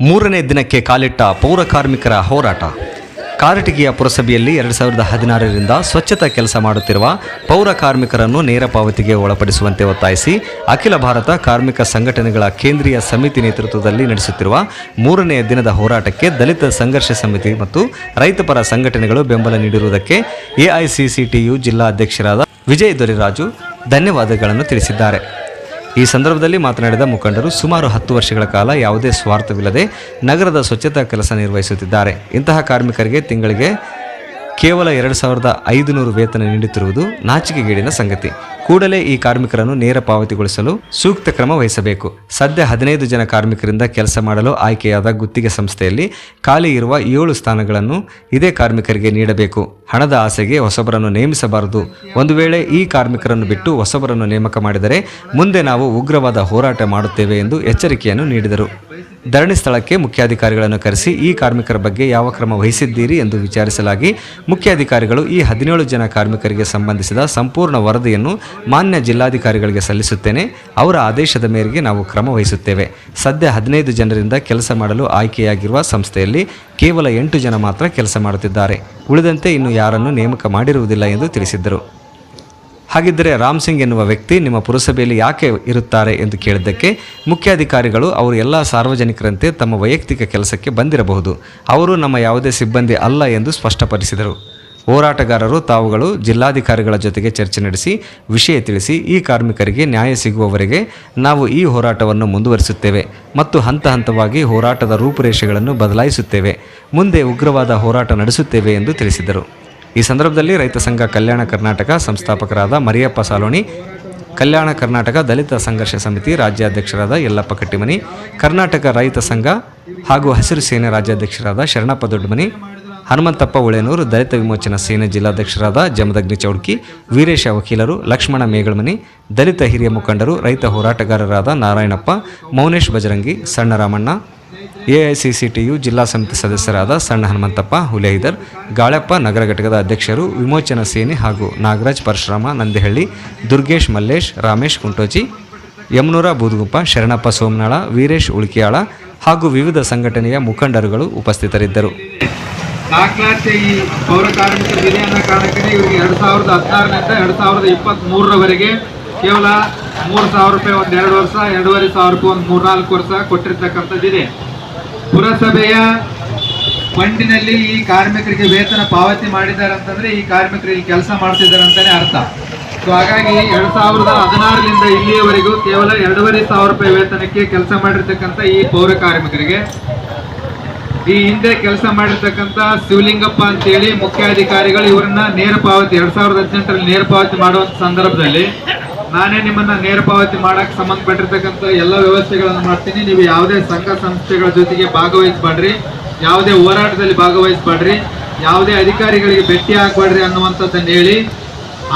ಮೂರನೇ ದಿನಕ್ಕೆ ಕಾಲಿಟ್ಟ ಪೌರ ಕಾರ್ಮಿಕರ ಹೋರಾಟ. ಕಾರಟಗಿಯ ಪುರಸಭೆಯಲ್ಲಿ ಎರಡು ಸಾವಿರದ ಹದಿನಾರರಿಂದ ಸ್ವಚ್ಛತಾ ಕೆಲಸ ಮಾಡುತ್ತಿರುವ ಪೌರ ಕಾರ್ಮಿಕರನ್ನು ನೇರ ಪಾವತಿಗೆ ಒಳಪಡಿಸುವಂತೆ ಒತ್ತಾಯಿಸಿ ಅಖಿಲ ಭಾರತ ಕಾರ್ಮಿಕ ಸಂಘಟನೆಗಳ ಕೇಂದ್ರೀಯ ಸಮಿತಿ ನೇತೃತ್ವದಲ್ಲಿ ನಡೆಸುತ್ತಿರುವ ಮೂರನೆಯ ದಿನದ ಹೋರಾಟಕ್ಕೆ ದಲಿತ ಸಂಘರ್ಷ ಸಮಿತಿ ಮತ್ತು ರೈತಪರ ಸಂಘಟನೆಗಳು ಬೆಂಬಲ ನೀಡಿರುವುದಕ್ಕೆ ಎಐಸಿಸಿಟಿಯು ಜಿಲ್ಲಾ ಅಧ್ಯಕ್ಷರಾದ ವಿಜಯ್ ದೊರೆರಾಜು ಧನ್ಯವಾದಗಳನ್ನು ತಿಳಿಸಿದ್ದಾರೆ. ಈ ಸಂದರ್ಭದಲ್ಲಿ ಮಾತನಾಡಿದ ಮುಖಂಡರು ಸುಮಾರು ಹತ್ತು ವರ್ಷಗಳ ಕಾಲ ಯಾವುದೇ ಸ್ವಾರ್ಥವಿಲ್ಲದೆ ನಗರದ ಸ್ವಚ್ಛತಾ ಕೆಲಸ ನಿರ್ವಹಿಸುತ್ತಿದ್ದಾರೆ. ಇಂತಹ ಕಾರ್ಮಿಕರಿಗೆ ತಿಂಗಳಿಗೆ ಕೇವಲ ಎರಡು ಸಾವಿರದ ಐದುನೂರು ವೇತನ ನೀಡುತ್ತಿರುವುದು ನಾಚಿಕೆಗೇಡಿನ ಸಂಗತಿ. ಕೂಡಲೇ ಈ ಕಾರ್ಮಿಕರನ್ನು ನೇರ ಪಾವತಿಗೊಳಿಸಲು ಸೂಕ್ತ ಕ್ರಮ ವಹಿಸಬೇಕು. ಸದ್ಯ ಹದಿನೈದು ಜನ ಕಾರ್ಮಿಕರಿಂದ ಕೆಲಸ ಮಾಡಲು ಆಯ್ಕೆಯಾದ ಗುತ್ತಿಗೆ ಸಂಸ್ಥೆಯಲ್ಲಿ ಖಾಲಿ ಇರುವ ಏಳು ಸ್ಥಾನಗಳನ್ನು ಇದೇ ಕಾರ್ಮಿಕರಿಗೆ ನೀಡಬೇಕು. ಹಣದ ಆಸೆಗೆ ಹೊಸಬರನ್ನು ನೇಮಿಸಬಾರದು. ಒಂದು ವೇಳೆ ಈ ಕಾರ್ಮಿಕರನ್ನು ಬಿಟ್ಟು ಹೊಸಬರನ್ನು ನೇಮಕ ಮಾಡಿದರೆ ಮುಂದೆ ನಾವು ಉಗ್ರವಾದ ಹೋರಾಟ ಮಾಡುತ್ತೇವೆ ಎಂದು ಎಚ್ಚರಿಕೆಯನ್ನು ನೀಡಿದರು. ಧರಣಿ ಸ್ಥಳಕ್ಕೆ ಮುಖ್ಯಾಧಿಕಾರಿಗಳನ್ನು ಕರೆಸಿ ಈ ಕಾರ್ಮಿಕರ ಬಗ್ಗೆ ಯಾವ ಕ್ರಮ ವಹಿಸಿದ್ದೀರಿ ಎಂದು ವಿಚಾರಿಸಲಾಗಿ ಮುಖ್ಯಾಧಿಕಾರಿಗಳು ಈ ಹದಿನೇಳು ಜನ ಕಾರ್ಮಿಕರಿಗೆ ಸಂಬಂಧಿಸಿದ ಸಂಪೂರ್ಣ ವರದಿಯನ್ನು ಮಾನ್ಯ ಜಿಲ್ಲಾಧಿಕಾರಿಗಳಿಗೆ ಸಲ್ಲಿಸುತ್ತೇನೆ. ಅವರ ಆದೇಶದ ಮೇರೆಗೆ ನಾವು ಕ್ರಮ ವಹಿಸುತ್ತೇವೆ. ಸದ್ಯ ಹದಿನೈದು ಜನರಿಂದ ಕೆಲಸ ಮಾಡಲು ಆಯ್ಕೆಯಾಗಿರುವ ಸಂಸ್ಥೆಯಲ್ಲಿ ಕೇವಲ ಎಂಟು ಜನ ಮಾತ್ರ ಕೆಲಸ ಮಾಡುತ್ತಿದ್ದಾರೆ. ಉಳಿದಂತೆ ಇನ್ನು ಯಾರನ್ನು ನೇಮಕ ಮಾಡಿರುವುದಿಲ್ಲ ಎಂದು ತಿಳಿಸಿದ್ದರು. ಹಾಗಿದ್ದರೆ ರಾಮ್ ಸಿಂಗ್ ಎನ್ನುವ ವ್ಯಕ್ತಿ ನಿಮ್ಮ ಪುರಸಭೆಯಲ್ಲಿ ಯಾಕೆ ಇರುತ್ತಾರೆ ಎಂದು ಕೇಳಿದ್ದಕ್ಕೆ ಮುಖ್ಯಾಧಿಕಾರಿಗಳು ಅವರು ಎಲ್ಲ ಸಾರ್ವಜನಿಕರಂತೆ ತಮ್ಮ ವೈಯಕ್ತಿಕ ಕೆಲಸಕ್ಕೆ ಬಂದಿರಬಹುದು. ಅವರು ನಮ್ಮ ಯಾವುದೇ ಸಿಬ್ಬಂದಿ ಅಲ್ಲ ಎಂದು ಸ್ಪಷ್ಟಪಡಿಸಿದರು. ಹೋರಾಟಗಾರರು, ತಾವುಗಳು ಜಿಲ್ಲಾಧಿಕಾರಿಗಳ ಜೊತೆಗೆ ಚರ್ಚೆ ನಡೆಸಿ, ವಿಷಯ ತಿಳಿಸಿ, ಈ ಕಾರ್ಮಿಕರಿಗೆ ನ್ಯಾಯ ಸಿಗುವವರೆಗೆ ನಾವು ಈ ಹೋರಾಟವನ್ನು ಮುಂದುವರಿಸುತ್ತೇವೆ ಮತ್ತು ಹಂತ ಹಂತವಾಗಿ ಹೋರಾಟದ ರೂಪುರೇಷೆಗಳನ್ನು ಬದಲಾಯಿಸುತ್ತೇವೆ. ಮುಂದೆ ಉಗ್ರವಾದ ಹೋರಾಟ ನಡೆಸುತ್ತೇವೆ ಎಂದು ತಿಳಿಸಿದರು. ಈ ಸಂದರ್ಭದಲ್ಲಿ ರೈತ ಸಂಘ ಕಲ್ಯಾಣ ಕರ್ನಾಟಕ ಸಂಸ್ಥಾಪಕರಾದ ಮರಿಯಪ್ಪ ಸಾಲೋಣಿ, ಕಲ್ಯಾಣ ಕರ್ನಾಟಕ ದಲಿತ ಸಂಘರ್ಷ ಸಮಿತಿ ರಾಜ್ಯಾಧ್ಯಕ್ಷರಾದ ಯಲ್ಲಪ್ಪ ಕಟ್ಟಿಮನಿ, ಕರ್ನಾಟಕ ರೈತ ಸಂಘ ಹಾಗೂ ಹಸಿರು ಸೇನೆ ರಾಜ್ಯಾಧ್ಯಕ್ಷರಾದ ಶರಣಪ್ಪ ದೊಡ್ಡಮನಿ, ಹನುಮಂತಪ್ಪ ಉಳೇನೂರು, ದಲಿತ ವಿಮೋಚನಾ ಸೇನೆ ಜಿಲ್ಲಾಧ್ಯಕ್ಷರಾದ ಜಮದಗ್ನಿ ಚೌಡ್ಕಿ, ವೀರೇಶ ವಕೀಲರು ಲಕ್ಷ್ಮಣ ಮೇಗಳಮನಿ, ದಲಿತ ಹಿರಿಯ ಮುಖಂಡರು, ರೈತ ಹೋರಾಟಗಾರರಾದ ನಾರಾಯಣಪ್ಪ, ಮೌನೇಶ್ ಬಜರಂಗಿ ಸಣ್ಣ ರಾಮಣ್ಣ ಎಐಸಿಸಿಟಿಯು ಜಿಲ್ಲಾ ಸಮಿತಿ ಸದಸ್ಯರಾದ ಸಣ್ಣ ಹನುಮಂತಪ್ಪ, ಹುಲೇಹಿದರ್, ಗಾಳಪ್ಪ, ನಗರ ಘಟಕದ ಅಧ್ಯಕ್ಷರು, ವಿಮೋಚನಾ ಸೇನೆ ಹಾಗೂ ನಾಗರಾಜ್ ಪರಶುರಾಮ, ನಂದಿಹಳ್ಳಿ, ದುರ್ಗೇಶ್ ಮಲ್ಲೇಶ್, ರಾಮೇಶ್ ಕುಂಟೋಜಿ, ಯಮನೂರ ಬೂದುಗುಪ್ಪ, ಶರಣಪ್ಪ ಸೋಮನಾಳ, ವೀರೇಶ್ ಉಳ್ಕಿಯಾಳ ಹಾಗೂ ವಿವಿಧ ಸಂಘಟನೆಯ ಮುಖಂಡರುಗಳು ಉಪಸ್ಥಿತರಿದ್ದರು. ಕಾರಣಕ್ಕೆ ಇವರಿಗೆ ಕೇವಲ ಮೂರು ಸಾವಿರ ರೂಪಾಯಿ ಒಂದು ಎರಡು ವರ್ಷ, ಎರಡೂವರೆ ಸಾವಿರ ರೂಪಾಯಿ ಒಂದು ಮೂರ್ನಾಲ್ಕು ವರ್ಷ ಕೊಟ್ಟಿರ್ತಕ್ಕಂಥದ್ದಿದೆ ಪುರಸಭೆಯ ಫಂಡಿನಲ್ಲಿ ಈ ಕಾರ್ಮಿಕರಿಗೆ ವೇತನ ಪಾವತಿ ಮಾಡಿದ್ದಾರೆ ಅಂತಂದ್ರೆ ಈ ಕಾರ್ಮಿಕರು ಇಲ್ಲಿ ಕೆಲಸ ಮಾಡ್ತಿದ್ದಾರೆ ಅಂತಾನೆ ಅರ್ಥ. ಸೊ ಹಾಗಾಗಿ ಎರಡ್ ಸಾವಿರದ ಹದಿನಾರರಿಂದ ಇಲ್ಲಿಯವರೆಗೂ ಕೇವಲ ಎರಡೂವರೆ ಸಾವಿರ ರೂಪಾಯಿ ವೇತನಕ್ಕೆ ಕೆಲಸ ಮಾಡಿರ್ತಕ್ಕಂಥ ಈ ಪೌರ ಕಾರ್ಮಿಕರಿಗೆ ಈ ಹಿಂದೆ ಕೆಲಸ ಮಾಡಿರ್ತಕ್ಕಂಥ ಶಿವಲಿಂಗಪ್ಪ ಅಂತೇಳಿ ಮುಖ್ಯಾಧಿಕಾರಿಗಳು ಇವರನ್ನ ನೇರ ಪಾವತಿ, ಎರಡ್ ಸಾವಿರದ ಹದಿನೆಂಟರಲ್ಲಿ ನೇರ ಪಾವತಿ ಮಾಡುವಂತ ಸಂದರ್ಭದಲ್ಲಿ ನಾನೇ ನಿಮ್ಮನ್ನ ನೇರ ಪಾವತಿ ಮಾಡಕ್ ಸಂಬಂಧಪಟ್ಟಿರ್ತಕ್ಕಂಥ ಎಲ್ಲ ವ್ಯವಸ್ಥೆಗಳನ್ನು ಮಾಡ್ತೀನಿ. ನೀವು ಯಾವುದೇ ಸಂಘ ಸಂಸ್ಥೆಗಳ ಜೊತೆಗೆ ಭಾಗವಹಿಸಬೇಡ್ರಿ. ಯಾವುದೇ ಹೋರಾಟದಲ್ಲಿ ಭಾಗವಹಿಸಬೇಡ್ರಿ. ಯಾವುದೇ ಅಧಿಕಾರಿಗಳಿಗೆ ಭೇಟಿ ಆಗ್ಬೇಡ್ರಿ ಅನ್ನುವಂಥದ್ದನ್ನು ಹೇಳಿ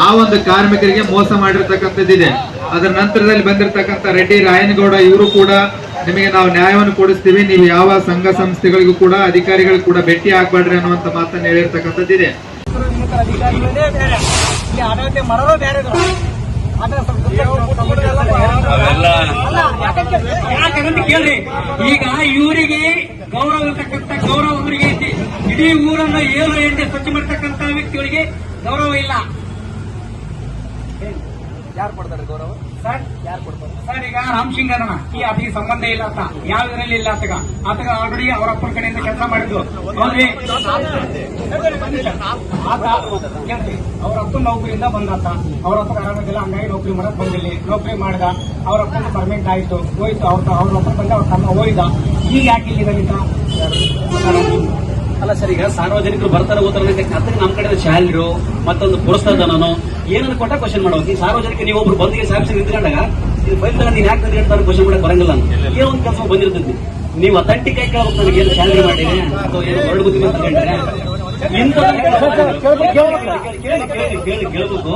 ಆ ಒಂದು ಕಾರ್ಮಿಕರಿಗೆ ಮೋಸ ಮಾಡಿರ್ತಕ್ಕಂಥದ್ದಿದೆ. ಅದರ ನಂತರದಲ್ಲಿ ಬಂದಿರತಕ್ಕಂಥ ರೆಡ್ಡಿ, ರಾಯನಗೌಡ ಇವರು ಕೂಡ ನಿಮಗೆ ನಾವು ನ್ಯಾಯವನ್ನು ಕೊಡಿಸ್ತೀವಿ. ನೀವು ಯಾವ ಸಂಘ ಸಂಸ್ಥೆಗಳಿಗೂ ಕೂಡ, ಅಧಿಕಾರಿಗಳಿಗೂ ಕೂಡ ಭೇಟಿ ಆಗ್ಬೇಡ್ರಿ ಅನ್ನುವಂಥ ಮಾತನ್ನು ಹೇಳಿರ್ತಕ್ಕಂಥದ್ದಿದೆ ಅಧಿಕಾರಿಗಳೇ ಬೇರೆ ಇಲ್ಲಿ ಆಡಳಿತ ಮಾಡೋದು ಬೇರೆ ಇದು. ಆದ್ರೆ ಸ್ವಲ್ಪ ಅಲ್ಲ, ಯಾಕಂದ್ರೆ ಯಾಕಂತ ಕೇಳ್ರಿ. ಈಗ ಇವರಿಗೆ ಗೌರವ ಇರ್ತಕ್ಕಂಥ ಗೌರವ ಅವರಿಗೆ ಐತಿ ಇಡೀ ಊರನ್ನ ಏಳು ಎಂಟು ಸ್ವಚ್ಛ ಮಾಡ್ತಕ್ಕಂಥ ವ್ಯಕ್ತಿಗಳಿಗೆ ಗೌರವ ಇಲ್ಲ. ಯಾರು ಕೊಡ್ತಾರೆ ಗೌರವ? ಸರ್? ಸರ್, ಈಗ ರಾಮ್ ಸಿಂಗ್ ಈ ಅದಕ್ಕೆ ಸಂಬಂಧ ಇಲ್ಲ ಅಂತ. ಯಾವ ಇದರಲ್ಲಿ ಇಲ್ಲ ಆತಗ ಆತಗ ಆಲ್ರೆಡಿ ಅವರ ಅಪ್ಪನ ಕಡೆಯಿಂದ ಕೆಲಸ ಮಾಡಿದ್ರು ಹೌದ್ರಿ ಅವ್ರ ಅಪ್ಪನ ನೌಕರಿಯಿಂದ ಬಂದಾತ. ಅವ್ರ ಅಪ್ಪ ಆರಾಮಾಗಿಲ್ಲ, ಹಂಗಾಗಿ ನೌಕರಿ ಮಾಡಕ್ ಬಂದಿಲ್ಲ ನೌಕರಿ ಮಾಡ್ದ, ಅವ್ರ ಅಪ್ಪನ ಪರ್ಮನೆಂಟ್ ಆಯ್ತು, ಹೋಯ್ತು. ಅವ್ರ ಅವ್ರ ಅಪ್ಪ ಬಂದ ಅವ್ರ ತಮ್ಮ ಹೋಯ್ದ. ಈಗ ಯಾಕೆ ಇಲ್ಲಿದ್ದಾಗಿದ್ದ ಅಲ್ಲ ಸರ್ ಈಗ ಸಾರ್ವಜನಿಕರು ಬರ್ತಾರೆ ಹೋಗ್ತಾರೆ ಅದಕ್ಕೆ ನಮ್ಮ ಕಡೆ ಶಾಲರು ಮತ್ತೊಂದು ಪುರಸ್ಕಾರಧನನು ಏನನ್ನು ಕೊಟ್ಟ ಕ್ವಶನ್ ಮಾಡೋದು? ಈ ಸಾರ್ವಜನಿಕ ನೀವು ಒಬ್ರು ಬಂದಿಗೆ ಸಾಕ್ಷಿ ನಿಂತ್ಕೊಂಡಾಗ ಇದು ಫೈಲ್ ತಗೊಂಡು ನೀನ್ ಯಾಕೆ ನಿಂತ್ಕೊಂಡು ಕ್ವಶನ್ ಮಾಡಕ್ ಬರಂಗಿಲ್ಲ ಏನೋ ಒಂದು ಕೆಲಸ ಬಂದಿರ್ತೈತಿ ನೀವು ಅಥೆಂಟಿಕ್ ಆಗಿ ಕೇಳ್ಬೇಕು ನನಗೆ ಏನು ಸ್ಯಾಲರಿ ಮಾಡಿದೆ ಅಥವಾ ಏನು ಬುದ್ಧಿ ಅಂತ ಕೇಳಿದ್ರೆ ಕೇಳಿ ಕೇಳಿ ಕೇಳಿ ಕೇಳ್ಬೇಕು.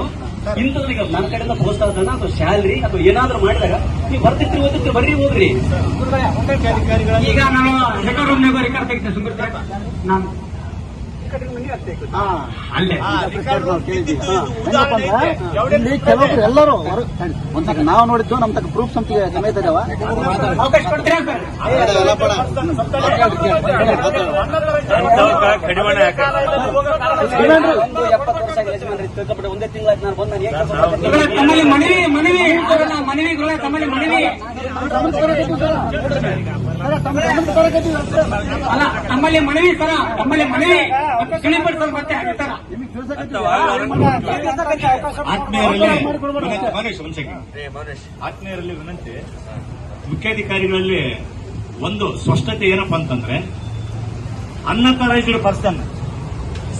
ಇಂಥದ್ರಿಗೆ ನನ್ನ ಕಡೆಯಿಂದ ಪ್ರೋತ್ಸಾಹನ ಅಥವಾ ಸ್ಯಾಲ್ರಿ ಅಥವಾ ಏನಾದ್ರೂ ಮಾಡಿದಾಗ ನೀವು ಬರ್ತಿತ್ತು ಓದಿರ್ತೀರಿ ಬರ್ರಿ ಹೋಗ್ರಿ ಈಗ ನಾನು ರೆಕಾರ್ಡ್ ರೆಕಾರ್ಡ್ ತೆಗಿತೇನೆ ಸುಮ್ಮನೆ ನಾನು ಇಲ್ಲಿ ಕೆಲವೊಬ್ರು ಎಲ್ಲರೂ ಒಂದ್ಸಲ ನಾವು ನೋಡಿದ್ದು ನಮ್ ತಕ್ಕ ಪ್ರೂಫ್ ಸಂತಿಗೆ ಸಮೇತ ಇದಾವ. ಒಂದು ಒಂದೇ ತಿಂಗಳ ಮನವಿ ಮನವಿ ಮನವಿ ಮನವಿ. ಅಲ್ಲ ತಮ್ಮಲ್ಲಿ ಮನವಿ ಸರ ತಮ್ಮಲ್ಲಿ ಮನವಿ. ತಿಳಿಪಡಿಸಲು ಮತ್ತೆ ಆತ್ಮೀಯರಲ್ಲಿ ವಿನಂತಿ- ಮನೀಶ್, ಒಂದ್ ಸೆಕೆಂಡ್. ಆತ್ಮೀಯರಲ್ಲಿ ವಿನಂತಿ ಮುಖ್ಯಾಧಿಕಾರಿಗಳಲ್ಲಿ ಒಂದು ಸ್ಪಷ್ಟತೆ ಏನಪ್ಪಾ ಅಂತಂದ್ರೆ ಅನ್ಅಥರೈಸ್ಡ್ ಪರ್ಸನ್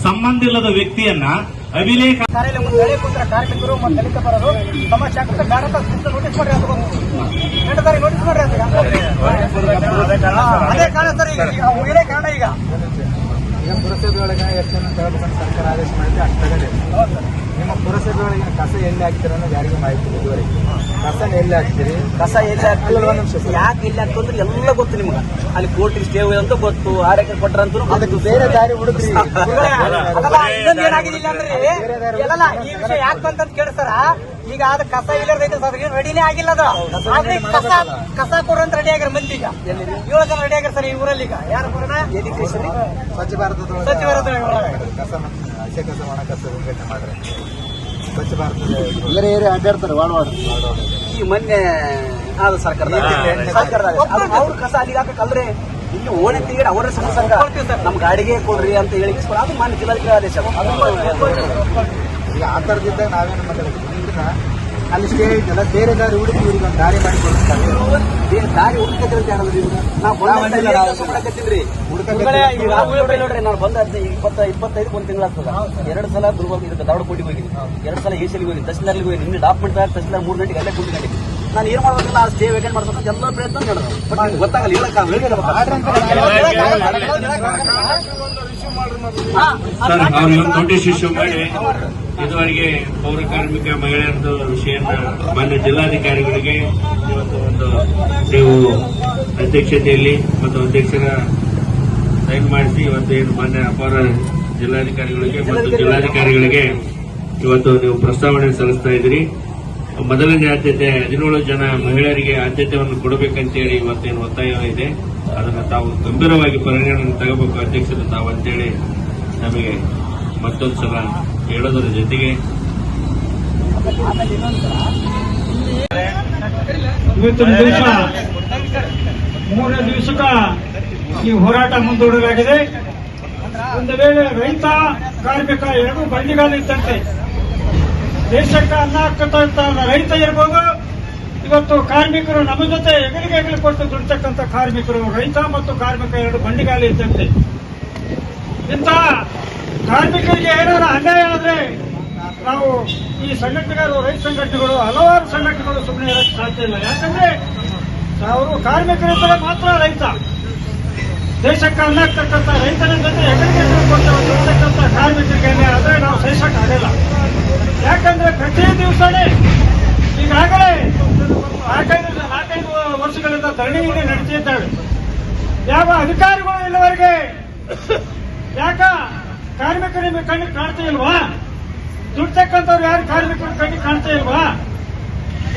ಸಂಬಂಧ ಇಲ್ಲದ ವ್ಯಕ್ತಿಯನ್ನ ಕೂತ್ರ ಕಾರ್ಮಿಕರು ಮತ್ತು ದಲಿತ ಪರರು ತಮ್ಮ ಶಾಸಕ ಬೇಡ ನೋಟಿಸ್ ಬಂದು ಎರಡು ನೋಟಿಸ್ ಮಾಡ್ರಿ ಅಂತ ಅದೇ ಕಾರಣ ಸರ್ ಇದೇ ಕಾರಣ ಈಗ ಈಗ ಪುರಸಭೆ ಒಳಗೆ ಎಷ್ಟು ಜನ ಸರ್ಕಾರ ಆದೇಶ ಮಾಡಿದ್ರೆ ಅಷ್ಟು ನಿಮ್ಮ ಪುರಸಭೆಯೊಳಗಿನ ಕಸ ಎಲ್ಲಿ ಹಾಕ್ತೀರ ಅನ್ನೋದು ಯಾರಿಗೂ ಮಾಹಿತಿ ಇದುವರೆಗೆ ಕಸನ ಎಲ್ಲಿ ಹಾಕ್ತೀರಿ? ಕಸ ಎಲ್ಲಿ ಹಾಕ್ತೀರಿ? ಯಾಕೆ ಎಲ್ಲಿ ಹಾಕ್ತಂದ್ರೆ ಎಲ್ಲ ಗೊತ್ತು ನಿಮ್ಗೆ. ಅಲ್ಲಿ ಕೋರ್ಟಿಗೆ ಸ್ಟೇ ಅಂತ ಗೊತ್ತು. ಆರೈಕೆ ಕೊಟ್ರ ಅಂತ ಅದಕ್ಕೆ ಬೇರೆ ದಾರಿ ಹುಡುಕ್ರಿ. ಅಂದ್ರೆ ಎಲ್ಲಲ್ಲ ಈ ವಿಷಯ ಯಾಕೆ ಬಂತಂತ ಕೇಳಿಸ್ತಾರ ಈಗ ಅದ ಕಸ ಇಲ್ಲದೈತೆ ಸರ್? ರೆಡಿನೇ ಆಗಿಲ್ಲ ಅದು. ಆದ್ರೆ ಕಸ ಕಸ ಕೊಡಂತ ರೆಡಿ ಆಗ್ಯಾರ ಮಂದಿ ಈಗ. ಏಳು ಜನ ರೆಡಿ ಆಗ್ಯಾರ ಸರ್ ಈ ಊರಲ್ಲಿ ಈಗ. ಯಾರು ಕೊಡೋಣ? ಸ್ವಚ್ಛ ಭಾರತ ಸ್ವಚ್ಛ ಭಾರತ ಕಸ ಕಸ ಒಣ ಕಸ ಮಾಡ್ರೆ ಸ್ವಚ್ಛ ಭಾರತ ಬೇರೆ ಏರಿಯಾ ಅಡ್ಡಾಡ್ತಾರೆ ವಾರ್ಡ್ ವಾರ್ಡ್. ಈ ಮೊನ್ನೆ ಆದ ಸರ್ಕಾರದ ಸರ್ಕಾರದಾಗ. ಅವ್ರ ಕಸ ಅಲ್ಲಿ ಹಾಕಲ್ರಿ ಇಲ್ಲಿ ಓಣಿ ತಿರುಗಿ ಅವರ ಸಂಘ. ಸಂಘ ನಮ್ ಗಾಡಿಗೆ ಕೊಡ್ರಿ ಅಂತ ಹೇಳಿ ಅದು ಮಾನ್ಯ ಜಿಲ್ಲಾಧಿಕಾರಿ ಆದೇಶ. ಅದು ಈಗ ಆ ಥರದಿದ್ದಾಗ ನಾವೇನು ಮಾತಾಡ್ತೀವಿ ಅಲ್ಲಿ ಸ್ಟೇ ಇದೆಯಲ್ಲ ಬೇರೆ ದಾರಿ ಹುಡುಕಿ ಇವ್ರಿಗೆ ಒಂದು ದಾರಿ ಮಾಡಿ ಕೊಡ್ತಾರೆ ಬೇರೆ ದಾರಿ ಹುಡುಕಿದ್ರೆ ಹೇಳೋದು ಇವ್ರು. ನಾವು ನೋಡ್ರಿ ನಾನು ಬಂದ ಇಪ್ಪತ್ತ ಇಪ್ಪತ್ತೈದು ಒಂದು ತಿಂಗಳಾಗ್ತದೆ ಎರಡು ಸಲ ದುರ್ಗ ಇದಕ್ಕೆ ದಾವಡ ಹೋಗಿದ್ವಿ. ಎರಡು ಸಲ ಏಸಿಲಿಗೆ ಹೋಗಿ ತಹಸೀಲ್ದಾರ್ಗೆ ಹೋಗಿ ನಿನ್ನೆ ಡಾಕ್ಯುಮೆಂಟ್ ತಹಸೀಲ್ದಾರ್ ಮೂರು ಗಂಟೆಗೆ ಅಲ್ಲೇ ಕೂತ್ಕೊಂಡಿ. ನಾನು ಏನ್ ಮಾಡ್ಬೇಕಲ್ಲ ಆ ಸ್ಟೇ ವೇಕೆಂಟ್ ಮಾಡ್ಬೇಕು ಎಲ್ಲ ಪ್ರಯತ್ನ ಮಾಡೋದು ಬಟ್ ನಿಮ್ಗೆ ಗೊತ್ತಾಗಲ್ಲ ಹೇಳಕ್ಕ ಸರ್ ಅವ್ರಿಗೆ ಒಂದು ನೋಟಿಸ್ ಇಶ್ಯೂ ಮಾಡಿ. ಇದುವರೆಗೆ ಪೌರ ಕಾರ್ಮಿಕ ಮಹಿಳೆಯರದ ವಿಷಯನ ಮಾನ್ಯ ಜಿಲ್ಲಾಧಿಕಾರಿಗಳಿಗೆ ಇವತ್ತು ಒಂದು ನೀವು ಅಧ್ಯಕ್ಷತೆಯಲ್ಲಿ ಮತ್ತು ಅಧ್ಯಕ್ಷರ ಸೈನ್ ಮಾಡಿಸಿ ಇವತ್ತು ಏನು ಮಾನ್ಯ ಅಪರ ಜಿಲ್ಲಾಧಿಕಾರಿಗಳಿಗೆ ಮತ್ತು ಜಿಲ್ಲಾಧಿಕಾರಿಗಳಿಗೆ ಇವತ್ತು ನೀವು ಪ್ರಸ್ತಾವನೆ ಸಲ್ಲಿಸ್ತಾ ಇದ್ದೀರಿ. ಮೊದಲನೇ ಆದ್ಯತೆ ಹದಿನೇಳು ಜನ ಮಹಿಳೆಯರಿಗೆ ಆದ್ಯತೆಯನ್ನು ಕೊಡಬೇಕಂತೇಳಿ ಇವತ್ತೇನು ಒತ್ತಾಯ ಇದೆ. ಅದನ್ನು ತಾವು ಗಂಭೀರವಾಗಿ ಪರಿಗಣನೆ ತಗೋಬೇಕು ಅಧ್ಯಕ್ಷರು ತಾವು ಅಂತೇಳಿ ನಮಗೆ ಮತ್ತೊಂದು ಸಲ ಹೇಳೋದರ ಜೊತೆಗೆ ಇವತ್ತಿನ ದಿವಸ ಮೂರನೇ ದಿವಸಕ್ಕ ಈ ಹೋರಾಟ ಮುಂದೂಡಲಾಗಿದೆ. ಒಂದು ವೇಳೆ ರೈತ, ಕಾರ್ಮಿಕ ಎರಡೂ ಬಂಡಿಗಾಲ ಇದ್ದಂತೆ ದೇಶಕ್ಕೆ ಅನ್ನ ಹಾಕುತ್ತಾ ರೈತ ಇರ್ಬೋದು. ಇವತ್ತು ಕಾರ್ಮಿಕರು ನಮ್ಮ ಜೊತೆ ಹೆಗಲಿಗೆ ಹೆಗಲು ಕೊಟ್ಟು ದುಡ್ತಕ್ಕಂಥ ಕಾರ್ಮಿಕರು ರೈತ ಮತ್ತು ಕಾರ್ಮಿಕ ಎರಡು ಬಂಡಿಗಾಲ ಇದ್ದಂತೆ ಇಂಥ ಕಾರ್ಮಿಕರಿಗೆ ಏನಾರ ಅನ್ಯಾಯ ಆದ್ರೆ ನಾವು ಈ ಸಂಘಟನೆಗಳು, ರೈತ ಸಂಘಟನೆಗಳು, ಹಲವಾರು ಸಂಘಟನೆಗಳು ಸುಮ್ಮನೆ ಇರೋಕ್ಕೆ ಸಾಧ್ಯ ಇಲ್ಲ. ಯಾಕಂದ್ರೆ ಅವರು ಕಾರ್ಮಿಕರಿದ್ದರೆ ಮಾತ್ರ ರೈತ. ದೇಶಕ್ಕೆ ಅನ್ನಾಗ್ತಕ್ಕಂಥ ರೈತನ ಜೊತೆ ಹೆಗಲಿಗೆ ಕೊಡ್ತಕ್ಕಂಥ ಕಾರ್ಮಿಕರಿಗೆ ಆದ್ರೆ ನಾವು ಸಹಿಸಕ್ಕಾಗಲ್ಲ ಯಾಕಂದ್ರೆ ಪ್ರತಿ ದಿವಸನೇ ಈಗಾಗಲೇ ನಾಲ್ಕೈದು ನಾಲ್ಕೈದು ವರ್ಷಗಳಿಂದ ಧರಣಿ ಇಲ್ಲಿ ನಡೀತಿದ್ದಾವೆ ಯಾವ ಅಧಿಕಾರಿಗಳು ಇಲ್ಲವರೆಗೆ? ಯಾಕ? ಕಾರ್ಮಿಕರಿಗೆ ಕಣ್ಣಿಗೆ ಕಾಣ್ತಾ ಇಲ್ವಾ? ದುಡ್ತಕ್ಕಂಥವ್ರು ಯಾರು ಕಾರ್ಮಿಕರು ಕಣ್ಣಿಗೆ ಕಾಣ್ತಾ ಇಲ್ವಾ?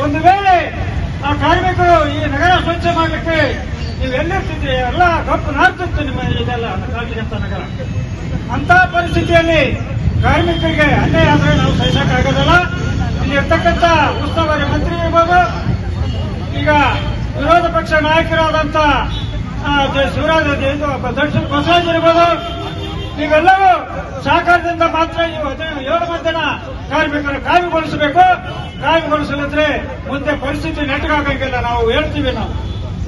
ಒಂದು ವೇಳೆ ಆ ಕಾರ್ಮಿಕರು ಈ ನಗರ ಸ್ವಚ್ಛ ಮಾಡಲಿಕ್ಕೆ ನೀವು ಎಲ್ಲಿರ್ತಿದ್ರಿ? ಎಲ್ಲ ಕಪ್ಪು ನಾರ್ತಿತ್ತು ನಿಮ್ಮ ಇದೆಲ್ಲ ಕಾಲ್ಗಿಂತ ನಗರ. ಅಂತ ಪರಿಸ್ಥಿತಿಯಲ್ಲಿ ಕಾರ್ಮಿಕರಿಗೆ ಅನ್ಯಾಯ ಆದರೆ ನಾವು ಸಹಿಸಕ್ಕಾಗೋದಲ್ಲ. ಇಲ್ಲಿ ಇರ್ತಕ್ಕಂಥ ಉಸ್ತುವಾರಿ ಮಂತ್ರಿ ಇರ್ಬೋದು. ಈಗ ವಿರೋಧ ಪಕ್ಷ ನಾಯಕರಾದಂತ ಶಿವರಾಜ್ ದಕ್ಷಿಣ ಬಸವರಾಜ್ ಇರ್ಬೋದು. ನೀವೆಲ್ಲರೂ ಸಹಕಾರದಿಂದ ಮಾತ್ರ ನೀವು ಏಳು ಮಂದಿನ ಕಾರ್ಮಿಕರು ಕಾಯ್ದುಗೊಳಿಸಬೇಕು ಕಾಯ್ದುಗೊಳಿಸಲಿದ್ರೆ ಮುಂದೆ ಪರಿಸ್ಥಿತಿ ನೆಟ್ಟಗಾಗಂಗಿಲ್ಲ ನಾವು ಹೇಳ್ತೀವಿ ನಾವು.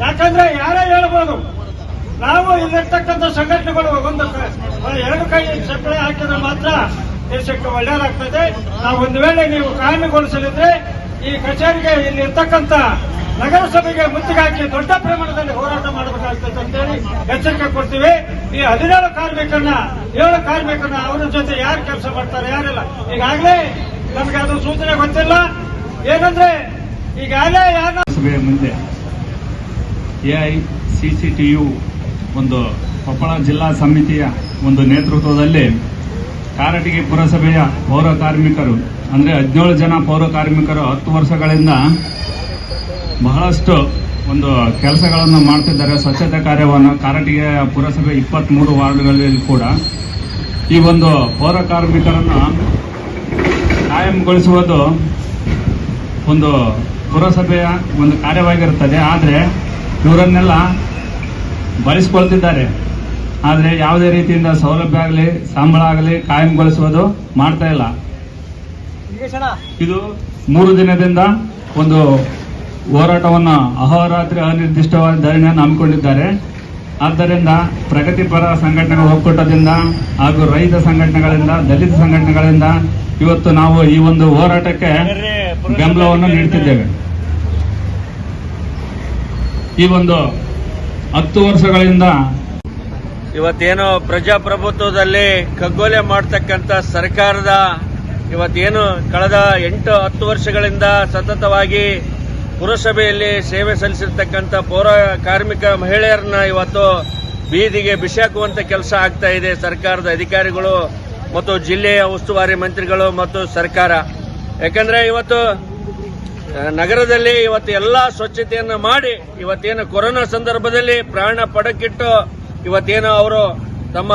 ಯಾಕಂದ್ರೆ ಯಾರೇ ಹೇಳ್ಬೋದು, ನಾವು ಇಲ್ಲಿರ್ತಕ್ಕಂಥ ಸಂಘಟನೆಗಳು ಒಂದು ಎರಡು ಕೈ ಚಪ್ಪಳೆ ಹಾಕಿದ್ರೆ ಮಾತ್ರ ದೇಶಕ್ಕೆ ಒಳ್ಳೆಯದಾಗ್ತದೆ. ನಾವು ಒಂದು ವೇಳೆ ನೀವು ಕಾಯ್ದುಗೊಳಿಸಲಿದ್ರೆ ಈ ಕಚೇರಿಗೆ ಇಲ್ಲಿ ಇರ್ತಕ್ಕಂಥ ನಗರಸಭೆಗೆ ಮುತ್ತಿಗೆ ಹಾಕಿ ದೊಡ್ಡ ಪ್ರಮಾಣದಲ್ಲಿ ಹೋರಾಟ ಮಾಡಬೇಕಾಗ್ತದೆ ಅಂತೇಳಿ ಎಚ್ಚರಿಕೆ ಕೊಡ್ತೀವಿ. ಈ ಹದಿನೇಳು ಕಾರ್ಮಿಕರನ್ನ, ಏಳು ಕಾರ್ಮಿಕರನ್ನ ಅವರ ಜೊತೆ ಯಾರು ಕೆಲಸ ಮಾಡ್ತಾರೆ, ಯಾರಿಲ್ಲ? ಈಗಾಗಲೇ ನಮಗೆ ಅದು ಸೂಚನೆ ಗೊತ್ತಿಲ್ಲ. ಏನಂದ್ರೆ, ಈಗಾಗಲೇ ಯಾರ ಮುಂದೆ AI C C T U ಒಂದು ಕೊಪ್ಪಳ ಜಿಲ್ಲಾ ಸಮಿತಿಯ ಒಂದು ನೇತೃತ್ವದಲ್ಲಿ ಕಾರಟಗಿ ಪುರಸಭೆಯ ಪೌರ ಕಾರ್ಮಿಕರು, ಅಂದರೆ ಹದಿನೇಳು ಜನ ಪೌರ ಕಾರ್ಮಿಕರು ಹತ್ತು ವರ್ಷಗಳಿಂದ ಬಹಳಷ್ಟು ಒಂದು ಕೆಲಸಗಳನ್ನು ಮಾಡ್ತಿದ್ದಾರೆ. ಸ್ವಚ್ಛತೆ ಕಾರ್ಯವನ್ನು ಕಾರಟಿಗೆ ಪುರಸಭೆ ಇಪ್ಪತ್ತ್ಮೂರು ವಾರ್ಡ್ಗಳಲ್ಲಿ ಕೂಡ ಈ ಒಂದು ಪೌರ ಕಾರ್ಮಿಕರನ್ನು ಕಾಯಂಗೊಳಿಸುವುದು ಒಂದು ಪುರಸಭೆಯ ಒಂದು ಕಾರ್ಯವಾಗಿರುತ್ತದೆ. ಆದರೆ ಇವರನ್ನೆಲ್ಲ ಬಳಸ್ಕೊಳ್ತಿದ್ದಾರೆ ಆದರೆ ಯಾವುದೇ ರೀತಿಯಿಂದ ಸೌಲಭ್ಯ ಆಗಲಿ ಸಂಬಳ ಆಗಲಿ ಕಾಯಂಗೊಳಿಸುವುದು ಮಾಡ್ತಾ ಇಲ್ಲ. ಇದು ಮೂರು ದಿನದಿಂದ ಒಂದು ಹೋರಾಟವನ್ನು ಅಹೋರಾತ್ರಿ ಅನಿರ್ದಿಷ್ಟವಾದ ಧರಣಿಯನ್ನು ಹಮ್ಮಿಕೊಂಡಿದ್ದಾರೆ. ಆದ್ದರಿಂದ ಪ್ರಗತಿಪರ ಸಂಘಟನೆಗಳ ಒಕ್ಕೂಟದಿಂದ ಹಾಗೂ ರೈತ ಸಂಘಟನೆಗಳಿಂದ, ದಲಿತ ಸಂಘಟನೆಗಳಿಂದ ಇವತ್ತು ನಾವು ಈ ಒಂದು ಹೋರಾಟಕ್ಕೆ ಬೆಂಬಲವನ್ನು ನೀಡುತ್ತಿದ್ದೇವೆ ಈ ಒಂದು ಹತ್ತು ವರ್ಷಗಳಿಂದ ಇವತ್ತೇನು ಪ್ರಜಾಪ್ರಭುತ್ವದಲ್ಲಿ ಕಗ್ಗೊಲೆ ಮಾಡ್ತಕ್ಕಂಥ ಸರ್ಕಾರದ ಇವತ್ತೇನು ಕಳೆದ ಎಂಟು ಹತ್ತು ವರ್ಷಗಳಿಂದ ಸತತವಾಗಿ ಪುರಸಭೆಯಲ್ಲಿ ಸೇವೆ ಸಲ್ಲಿಸಿರ್ತಕ್ಕಂಥ ಪೌರ ಕಾರ್ಮಿಕ ಮಹಿಳೆಯರನ್ನ ಇವತ್ತು ಬೀದಿಗೆ ಬಿಸಾಕುವಂಥ ಕೆಲಸ ಆಗ್ತಾ ಇದೆ. ಸರ್ಕಾರದ ಅಧಿಕಾರಿಗಳು ಮತ್ತು ಜಿಲ್ಲೆಯ ಉಸ್ತುವಾರಿ ಮಂತ್ರಿಗಳು ಮತ್ತು ಸರ್ಕಾರ. ಯಾಕಂದ್ರೆ ಇವತ್ತು ನಗರದಲ್ಲಿ ಇವತ್ತು ಎಲ್ಲ ಸ್ವಚ್ಛತೆಯನ್ನು ಮಾಡಿ ಇವತ್ತೇನು ಕೊರೋನಾ ಸಂದರ್ಭದಲ್ಲಿ ಪ್ರಾಣ ಪಡಕ್ಕಿಟ್ಟು ಇವತ್ತೇನು ಅವರು ತಮ್ಮ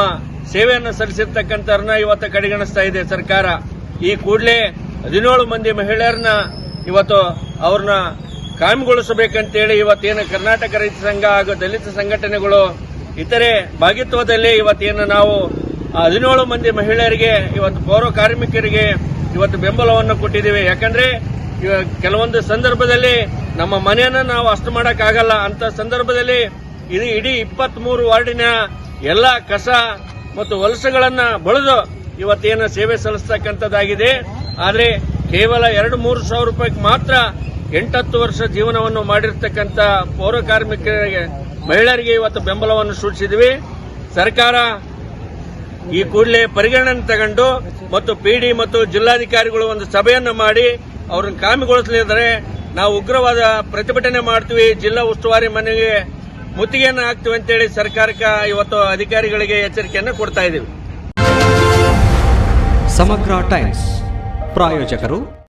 ಸೇವೆಯನ್ನು ಸಲ್ಲಿಸಿರ್ತಕ್ಕಂಥವ್ರನ್ನ ಇವತ್ತು ಕಡೆಗಣಿಸ್ತಾ ಇದೆ ಸರ್ಕಾರ. ಈ ಕೂಡಲೇ ಹದಿನೇಳು ಮಂದಿ ಮಹಿಳೆಯರನ್ನ ಇವತ್ತು ಅವ್ರನ್ನ ಕಾಯಂಗೊಳಿಸಬೇಕಂತೇಳಿ ಇವತ್ತೇನು ಕರ್ನಾಟಕ ರೈತ ಸಂಘ ಹಾಗೂ ದಲಿತ ಸಂಘಟನೆಗಳು ಇತರೆ ಭಾಗಿತ್ವದಲ್ಲಿ ಇವತ್ತೇನು ನಾವು ಹದಿನೇಳು ಮಂದಿ ಮಹಿಳೆಯರಿಗೆ, ಇವತ್ತು ಪೌರ ಕಾರ್ಮಿಕರಿಗೆ ಇವತ್ತು ಬೆಂಬಲವನ್ನು ಕೊಟ್ಟಿದ್ದೀವಿ. ಯಾಕಂದ್ರೆ ಕೆಲವೊಂದು ಸಂದರ್ಭದಲ್ಲಿ ನಮ್ಮ ಮನೆಯನ್ನು ನಾವು ಅಷ್ಟು ಮಾಡಕ್ಕಾಗಲ್ಲ. ಅಂತ ಸಂದರ್ಭದಲ್ಲಿ ಇದು ಇಡೀ ಇಪ್ಪತ್ತ್ ಮೂರು ವಾರ್ಡಿನ ಎಲ್ಲ ಕಸ ಮತ್ತು ವಲಸೆಗಳನ್ನ ಬಳಿದು ಇವತ್ತೇನು ಸೇವೆ ಸಲ್ಲಿಸ್ತಕ್ಕಂಥದ್ದಾಗಿದೆ. ಆದರೆ ಕೇವಲ ಎರಡು ಮೂರು ಸಾವಿರ ರೂಪಾಯಿಗೆ ಮಾತ್ರ ಎಂಟತ್ತು ವರ್ಷ ಜೀವನವನ್ನು ಮಾಡಿರ್ತಕ್ಕಂಥ ಪೌರ ಕಾರ್ಮಿಕರಿಗೆ, ಮಹಿಳೆಯರಿಗೆ ಇವತ್ತು ಬೆಂಬಲವನ್ನು ಸೂಚಿಸಿದ್ವಿ. ಸರ್ಕಾರ ಈ ಕೂಡಲೇ ಪರಿಗಣನೆ ತಗೊಂಡು ಮತ್ತು ಪಿಡಿ ಮತ್ತು ಜಿಲ್ಲಾಧಿಕಾರಿಗಳು ಒಂದು ಸಭೆಯನ್ನು ಮಾಡಿ ಅವರನ್ನು ಕಾಮಿಗೊಳಿಸಲಿದ್ದಾರೆ ನಾವು ಉಗ್ರವಾದ ಪ್ರತಿಭಟನೆ ಮಾಡ್ತೀವಿ, ಜಿಲ್ಲಾ ಉಸ್ತುವಾರಿ ಮನೆಗೆ ಮುತ್ತಿಗೆಯನ್ನು ಹಾಕ್ತೀವಿ ಅಂತೇಳಿ ಸರ್ಕಾರಕ್ಕೆ ಇವತ್ತು ಅಧಿಕಾರಿಗಳಿಗೆ ಎಚ್ಚರಿಕೆಯನ್ನು ಕೊಡ್ತಾ ಇದ್ದೀವಿ. ಸಮಗ್ರ ಟೈಮ್ಸ್ ಪ್ರಾಯೋಜಕರು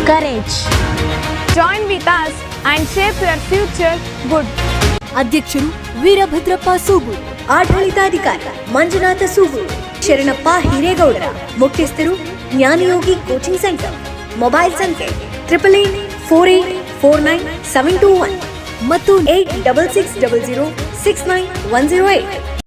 Courage. Join with us and safe your future good ಅಧ್ಯಕ್ಷರು ವೀರಭದ್ರಪ್ಪ ಸೂಗೂರು ಆಡಳಿತಾಧಿಕಾರಿ ಮಂಜುನಾಥ ಸೂಗೂರು ಶರಣಪ್ಪ ಹಿರೇಗೌಡರ ಮುಖ್ಯಸ್ಥರು ಜ್ಞಾನಯೋಗಿ ಕೋಚಿಂಗ್ ಸೆಂಟರ್ ಮೊಬೈಲ್ ಸಂಖ್ಯೆ triple eight four eight four nine seven two one ಮತ್ತು eight double six double zero six nine one zero eight